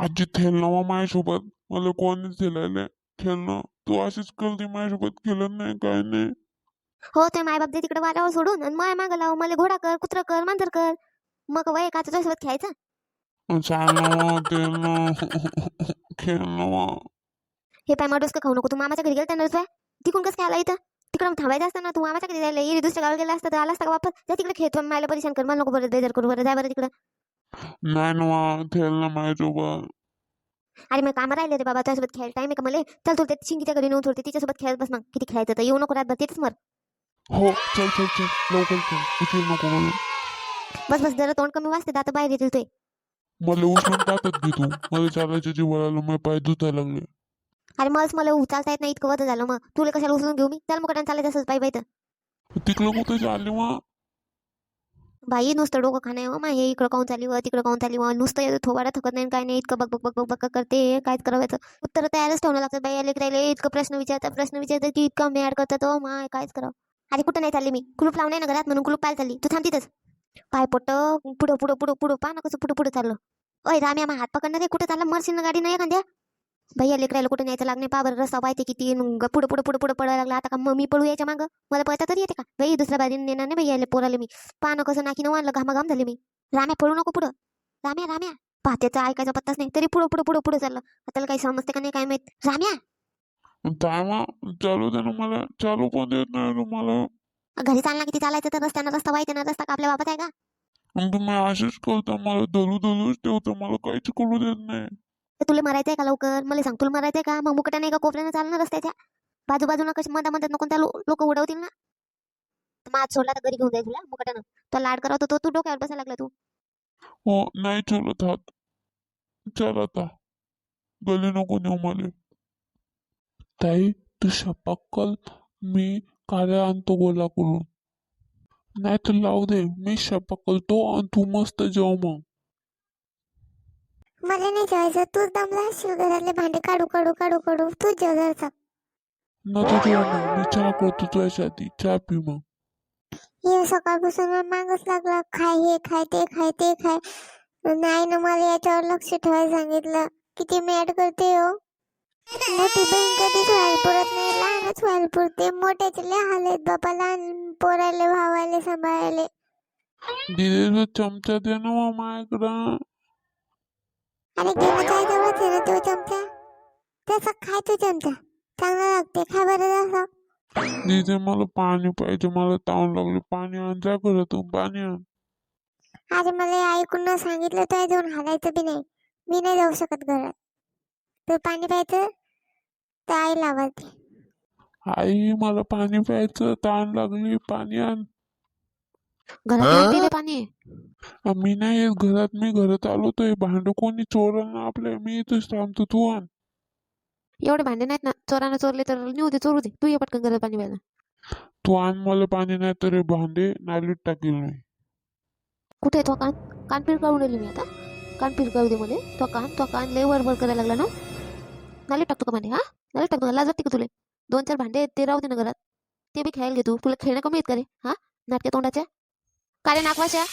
आजी खेळणं माझ्यासोबत. मला कोणीच खेळायला खेळणं. तू अशीच करते माझ्यासोबत खेळत नाही काय नाही. हो ते माय बाप तिकडे वाऱ्यावर सोडून आणि माय मागं लाव. मला घोडा कर कुत्र कर मांजर कर. मग वय का तुझ्यासोबत खेळायचं? हे पाय मग डोसकं खाऊ नको. तू मामाच्या घरी गेलता ना रे तिकडून कसं काय आला इथं? तिकडं थांबायचं असतं ना. तू मामाच्या घरी जायला ये. दुसऱ्या गावाला गेला असता तर आला असता का वापस? जा तिकडे खेळतो मायला परेशान कर. मला नको बरं बेजार करू. बरं जाय बरं तिकडं. नाही ना खेळणं माझ्यासोबत अरे मग काम राहिले रे बाबा तुझ्यासोबत खेळ टाइम आहे का मला? चल तू त्या शिंगीच्या घरी नेऊन सोडते तिच्यासोबत खेळत बस मग. किती खेळायचं तर येऊ नको रातभर तिथेच मर. हो चल चल चल. लवकर चल उशीर नको मला. बस बस जरा तोंड कमी वाजते आता बाहेर येतील ते. मला उचलून टाकत घे तू. मला चालायच्या जीवाला आलं माझे पाय धुतायला लागले. अरे मग मला उचलता येत नाही इतकं वध झालं मग. तुला कशाला उचलून घेऊ मी? चल मग चालायचं असंच पाहिजे तिकडं कुठे चालली मग? बाई नुसतं डोकं खाणं हो मा हे इकडं काऊन चाली व तिकडं काऊन चाली व. नुसतं येतं थोबाडा थकत नाही काय नाही. इतकं बघ बग बग बक करते. कायच करावायचं? उत्तर तयारच ठेवणं लागतं बाई आले राहिले. इतकं प्रश्न विचारतात प्रश्न विचारतात की इतकं मॅड करतात हो माय. कायच करावं? आधी कुठं नाही चालली मी? कुलूप लावणे ना घरात म्हणून कुलूप पाहायला चालली. तू थांब तिथंच. पाय पोट पुढं पुढं पुढं पुढं. पा ना कसं पुढं पुढं चाललं. ओय राम्या मा हात पकडणार रे कुठं चाललं? मरशील ना गाडी नाही एखाद्या? भैया लेकरायला कुठं न्यायचं लागणे पा बरं रस्ता पाहिजे किती पुढं पुढं पुढं पुढं पडायला लागला. आता का मग मी पळू यायच्या मागं? मला पळता तरी येते का? बाई दुसऱ्या बाजूने नेणार नाही भैया पोराले मी. पानं कसं नाकी न आणलं घामाघाम झाले मी. राम्या पळू नको पुढं. राम्या राम्या. पाहत्याचा ऐकायचा पत्ताच नाही. तरी पुढं पुढं पुढं पुढं चाललं. त्याला काही समजते का नाही काय माहीत. राम्या! चालू दे ना मला. चालू पण देत नाही तुम्हाला घरी चालला किती चालायचं तर रस्त्यानं रस्ता आहे ना रस्ता का आपल्या बाबत आहे का? मग तुम्ही असेच करता. मला धरू धरूच ठेवता. मला काहीच करू देत नाही. तर तुला मारायचंय का लवकर? मला सांग तुला मारायचंय का? मग मुकटा नाही का कोपऱ्यानं चालणार रस्त्याच्या बाजूबाजूला कशी मधा मधात नको त्या लोक उडवतील ना? तर सोडला तर घरी घेऊन जाईल तुला मुकटानं तो लाड करत होतो तू डोक्यावर बसायला लागला तू. हो नाही चलत हात चल आता. गली नको नेऊ मला. ताई तू शपाक्कल मी कार्या आणतो गोला करून नाही तर लावू दे मी शपाक्कल तो आणि तू मस्त जेव मग. मला नाही जेवायचं. तूच दमला असशील घरातले भांडे काढू काढू काढू काढू. तूच जेव जरासा नको जेव ना. मी चहा करतो तुझ्या आधी चहा पी मग. हे सकाळपासून मागच लागला. खाय हे खाय ते खाय ते खाय. नाही ना मला याच्यावर लक्ष ठेवायला सांगितलं. किती मॅड करते हो. मोठी बहीण कधीच व्हायला पुरत नाही. लहानच व्हायला पुरते. मोठ्याचे लय हाल आहेत बाबा लहान पोराले भावाले सांभाळायले. दिदीचा चमचा दे ना मग माझ्याकडं. अरे घेणं काय जवळच आहे ना तो चमचा? तसा खाय तो चमचा? चांगला लागते खा बरं जसा दिदी मला पाणी पाहिजे मला तावून लागले. पाणी आण जा घरातून पाणी आण. अरे मला हे ऐकून न सांगितलं तर जाऊन हालायचं बी नाही. मी नाही जाऊ शकत घरात. तर पाणी प्यायचं? तर आई लावायची आई मला पाणी प्यायचं ताण लागली. पाणी आण. घरात येऊन पिले पाणी? मी नाही येत घरात मी घरात आलो तर भांड कोणी चोरल ना आपल्या मी इथंच थांबतो तू आण. एवढे भांडे नाहीत ना. चोरानं चोरले तर नेऊ दे चोरू दे. तू ये पटकन घरात पाणी प्यायला. तू आण मला पाणी नाही तर हे भांडे नालीत टाकील नाही कुठे आहे तो कान? कान पिरकावून राहिली मी आता. कान पिरकावू दे मध्ये तो कान तो कान लय वर वर करायला लागला ना. नाली टाकतो का भांडे हा? नाली टाकतो. का लाज वाटते का तुले? दोन चार भांडे आहेत, ते राहू दे ना घरात. ते बी खेळायला घे तू. तुला खेळणं कमी आहेत का रे? हा? नाटक्या तोंडाच्या? का रे नाकवाच्या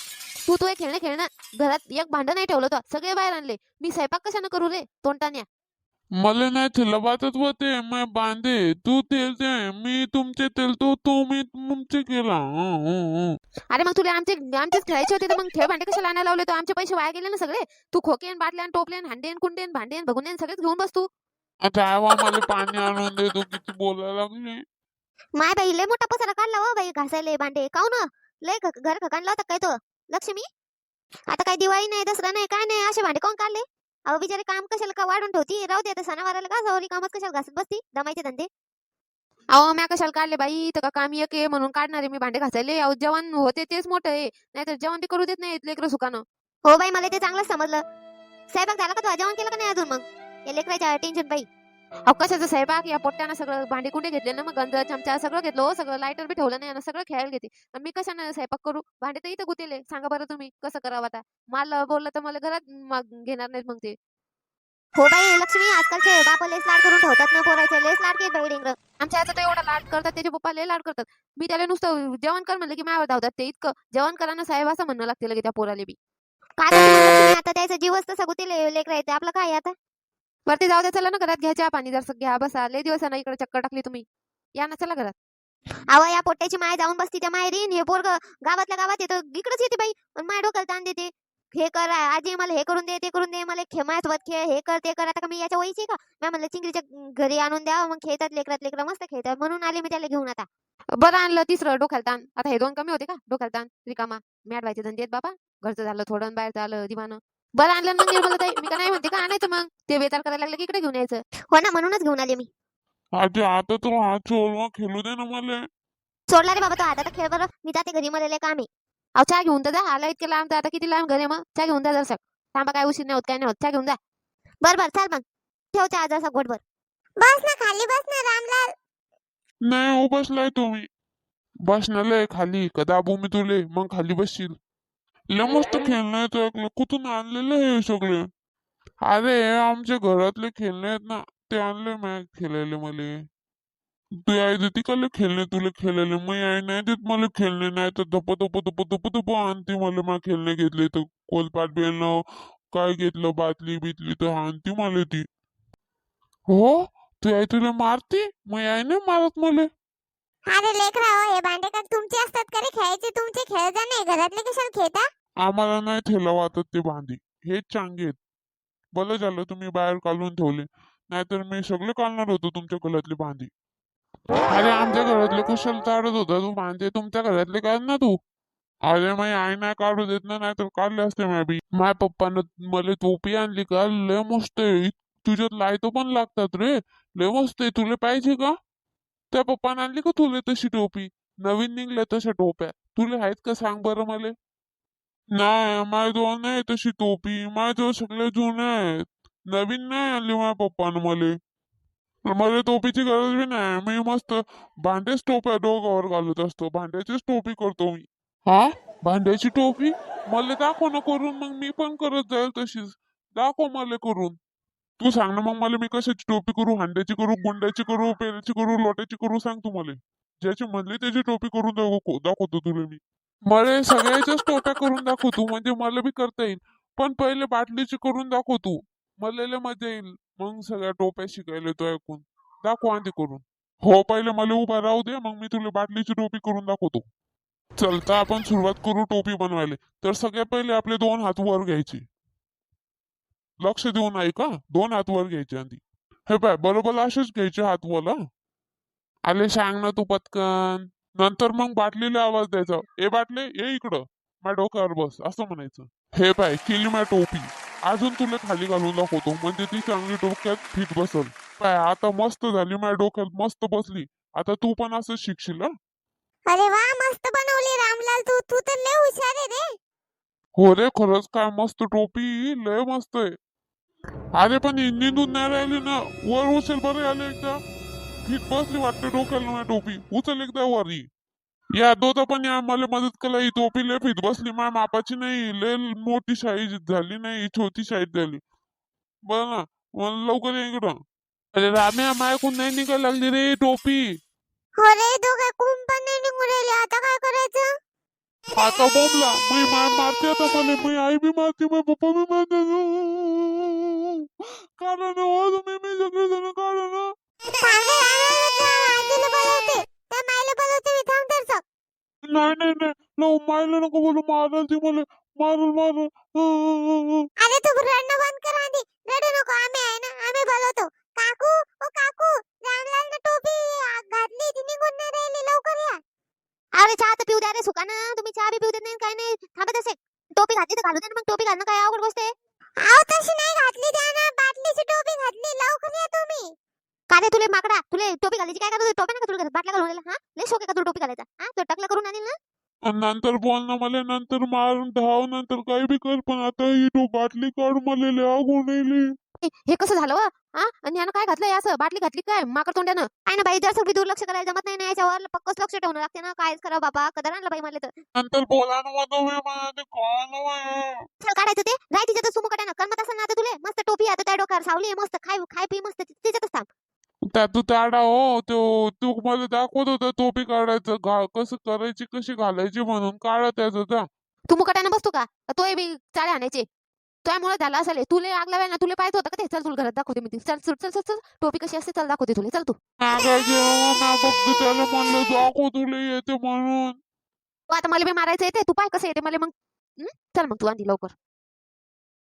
तू तो एक खेळणं खेळणं घरात एक भांडं नाही ठेवलं तो सगळे बाहेर आणले. मी स्वयंपाक कशानं करू रे तोंडान्या? मला नाही तेल वाटत होते मैं बांधे. तू तेल दे मी तुमचे तेल तो तुम्ही तुमचे केला. अरे मग तुला आमचे आमचेच खेळायचे होते तर मग खेळ भांडे कशाला आणायला लावले? तर आमचे पैसे वाया गेले ना सगळे. तू खोकेन बाटल्यान टोपलेन हांडेन कुंडेन भांडेन भगुनेन सगळेच घेऊन बस तू. आता आवा मला पाणी आणून दे तू किती बोलायला लागले. माय बाई लय मोठा पसारा काढला हो बाई घासायले भांडे. काऊ ना लय घर खकाणला होता काय तो? लक्ष्मी? आता काय दिवाळी नाही दसरा नाही काय नाही असे भांडे कोण काढले? अहो बिचारे काम कशाला का वाढून ठेवती? राहू दे आता सणावाराला का जावरी कामच कशाला घासत बसती? दमायचे धंदे. अहो म्या कशाला काढले बाई? तर का काम एक आहे म्हणून काढणार मी भांडे घासायले. अहो जेवण होते तेच मोठं आहे. नाहीतर जेवण ते करू देत नाही लेकरं सुखानं. हो बाई मला ते चांगलंच समजलं. स्वयंपाक झाला का तू जेवण केलं का नाही अजून मग? या लेकराच्या टेन्शन बाई. अहो कशाचं स्वयंपाक या पोट्ट्यानं सगळं भांडे कुंडे घेतले ना मग गंज चमचा सगळं घेतलं. हो सगळं लायटर बी ठेवलं नाही आणि सगळं खेळायला घेते आणि मी कशानं स्वयंपाक करू? भांडे तर इथं गुतेले. सांगा बरं तुम्ही कसं करावं आता? मला बोललं तर मला घरात मग घेणार नाहीत मग ते. हो बाई लक्ष्मी आजकालचे बाप लेस लाड करून ठेवतात ना पोरायचे. लेस लाड के बाई डेंगर आमच्या तर एवढा लाड करतात त्याचे पप्पा लय लाड करतात. मी त्याला नुसतं जेवण कर म्हणलं की मायावर धावतात ते इतकं. जेवण करा ना साहेब असं म्हणणं लागते लगे त्या पोराले बी. काय आता त्याचा जीवच तसा गुतेले. लेकर येते आपलं काय आता? वरती जाऊ द्या चला ना घरात घ्या चहा पाणी जर घ्या बसा. लय दिवस ना इकडे चक्कर टाकली तुम्ही. या ना चला घरात. अव या पोट्याची माय जाऊन बसती त्या माहेरीन हे पोरग गावातल्या गावात येतं. इकडच येते बाई. माय डोक्याला ताण देते. हे कर आजी मला हे करून दे ते करून दे. मला खेमायसोबत खेळ हे कर ते कर. आता का मी याच्या वयची का? मी म्हणलं चिंगरीच्या घरी आणून द्या. मग खेळतात लेकरात लेकरं मस्त खेळतात. म्हणून आले मी त्याला घेऊन आता. बरं आणलं तिसरं डोक्याला ताण. आता हे दोन कमी होते का? डोक्याला ताण. रिकामा. मॅट व्हायचे धंदे बाबा घरचं झालं थोडं आणि बाहेरचं आलं दिवानं. बरं आणलं ना मग निर्मला ताई. मी का नाही म्हणते का आणायचं मग? ते बेतार करायला लागलं की इकडे घेऊन यायचं. हो ना म्हणूनच घेऊन आले मी. आजी आता तर हात सोडवा खेळू दे ना मला. सोडला रे बाबा तो आता खेळ बरं. मी जाते घरी मला लय काम आहे. अहो चहा घेऊन तर जा. आला इतके लांब तर आता किती लांब घर आहे मग? चहा घेऊन जा जरसक थांबा काय उशीर नाही होत काय नाही होत. चहा घेऊन जा. बर बर. चाल मग. ठेव चहा जसा घोटभर. बस ना खाली बस ना रामलाल. नाही हो बसलाय तुम्ही आहे खाली. का दाबू मी तुले? मग खाली बसशील. लय मस्त खेळणं आहे तो ऐकलं कुठून आणलेलं हे सगळे? अरे आमच्या घरातले खेळणे आहेत ना ते आणले मी खेळायला मले. तू आई देते का लय खेळणे तुला खेळायला? मी आई नाही देत मला खेळणे नाही तर धप धप धप धप धप आणते मला मा खेळणे घेतले. तर कोलपाट बेलणं काय घेतलं बातली बितली तर आणते मला ती. हो? तू आई तुला मारते? मी आई नाही मारत मला. अरे लेकरा हो हे भांडे का तुमचे असतात का रे? खेळायचे तुमचे खेळ जा नाही घरातले कशाला खेळता? आम्हाला नाही ठेला वाटत ते भांडी. हेच चांगले आहेत. बरं झालं तुम्ही बाहेर काढून ठेवले. नाहीतर मी सगळे काढणार होतो तुमच्या घरातली भांडी. अरे आमच्या घरातले कुशल काढत होता तू भांडे? तुमच्या घरातले काढ ना तू. अरे माई आई नाही काढू देत ना नाहीतर काढले असते मी बी. माझ्या पप्पानं मला टोपी आणली का? लय मस्त आहे. तुझ्यात लायतो पण लागतात रे. लय मस्त आहे. तुला पाहिजे का? त्या पप्पानं आणली का तुला तशी टोपी? नवीन निघल्या तशा टोप्या. तुला आहेत का सांग बरं मला? नाही माझ्याजवळ नाही तशी टोपी. माझ्याजवळ सगळे जुने आहेत. नवीन नाही आणली माझ्या पप्पानं मले. मला टोपीची गरज बी नाही. मी मस्त भांडेच टोप्या डोक्यावर घालत असतो. भांड्याचीच टोपी करतो मी. हा? भांड्याची टोपी? मला दाखव ना करून. मग मी पण करत जाईल तशीच. दाखव मला करून. तू सांग ना मग मला मी कशाची टोपी करू? हांड्याची करू गुंड्याची करू पेराची करू लोट्याची करू? सांग तू मला. ज्याची म्हणली त्याची टोपी करून दाखव दाखवतो तुला मी. मला सगळ्याच्याच टोप्या करून दाखव तू म्हणजे मला बी करता येईल. पण पहिले बाटलीची करून दाखव तू. मला लय मजा येईल. मग सगळ्या टोप्या शिकायला तो ऐकून. दाखव आधी करून. हो पहिले मला उभा राहू दे मग मी तुला बाटलीची टोपी करून दाखवतो. चलता आपण सुरुवात करू टोपी बनवायला. तर सगळ्यात पहिले आपले दोन हात वर घ्यायचे. लक्ष देऊन ऐका दोन हात वर घ्यायचे आधी. हे पाय बरोबर असेच घ्यायचे हात वर आले सांग ना तू पटकन. नंतर मग बाटलीला आवाज द्यायचा. ए बाटले ये इकडं. माझ्या डोक्यावर बस असं म्हणायचं. हे पाय केली माझ्या टोपी. अजून तुला खाली घालून दाखवतो. म्हणजे ती चांगली डोक्यात फिट बसल. पाय आता मस्त झाली. माझ्या डोक्यात मस्त बसली. आता तू पण असं शिकशील? अरे वा मस्त बनवली रामलाल. तू तू तर लय हुशार आहे रे. हो रे खरंच काय मस्त टोपी. लय मस्त आहे. अरे पण ही निंदून नाही राहिली ना? वर उचल बरं आले एकदा. फिट बसली वाटतं डोक्याला माझ्या टोपी? उचल एकदा वर. ही. या दोघं पण या मला मदत केला. ही टोपी लय फिट बसली. माझ्या मापाची नाही. लय मोठी साईज झाली नाही. छोटी साईज झाली. बरं ना. मला लवकर ये इकडं. अरे राम्या मायकून नाही निघायला लागली रे टोपी. हो रे दोघं कुंभ पण नाही निघून राहिले. आता काय करायचं? आता बोंबला. मी मार मारते आता मला मी आई बी मारते मी पप्पा बी मारते. कारण हो तुम्ही मी सगळे जण कारण रामलाल, सक. नाही नाही. नाही नो मायला नको बोलू. मारल ती मला. मारल मारल. अरे तू रडणं बंद कर आधी. रडू नको. आम्ही आहे ना आम्ही बोलवतो. काकू ओ काकू रामलालनं टोपी आ, घातली ती निघून नाही राहिली. लवकर या. अरे चहा तर पिऊ द्या रे सुकाना तुम्ही चहा बी पिऊ देत नाही काय नाही. थांबत असे टोपी घातली तर घालू दे ना मग टोपी घालणं काय अवघड गोष्ट आहे? आव तशी नाही घातली त्यानं. बाटलीची टोपी घातली लवकर या तुम्ही का रे तुले माकडा तुले टोपी घालायची काय करतो टोपी नका तुला घालत, बाटल्या घालून हा? लय शोक आहे का तुला टोपी घालायचा? हा? तो टकला करून आणील ना? नंतर बोल ना मला नंतर मारून धाव नंतर काही बी कर पण आता ही तो बाटली काढ मला लय आगून हे हे कसं झालं व? हा? आणि यानं काय घातलंय असं? बाटली घातली काय? माकड तोंड्यानं काय ना बाई जर बी दुर्लक्ष करायला जमत नाही ना याच्यावर. पक्कच लक्ष ठेवणं लागते ना. कायच करा बाबा कदर आणलं बाई मला तर. नंतर बोला ना मग तुम्ही मला ते कळलं नाही. चल काढायचं ते. राय तिच्यात सुमू कटाना करमत असं ना आता तुले? मस्त टोपी आता त्या डोक्यावर. सावली आहे, मस्त. खाय खाय पी मस्त. तिच्यातच थांब. त्यात तू ताडा हो तो तू मला दाखवत होता टोपी काढायचं घा कसं करायची कशी घालायची म्हणून. काढा त्याचं जा. तू मुकाट्यानं बसतो का? तोय बी चाळे आणायचे. त्यामुळे झाला असेल हे. तुले आग लावाय ना तुला पाहतो होतं का ते? चल तुला घरात दाखवते मी ती. चल चल चल चल चल. टोपी कशी असते चल दाखवते तुला. चल तू. काय जेव्हा ना फक्त त्याला म्हणलं दाखव तुला येते म्हणून. तू आता मला बी मारायचं येते. तू पाय कसं येते? मला मग हं? चल मग तू आधी लवकर.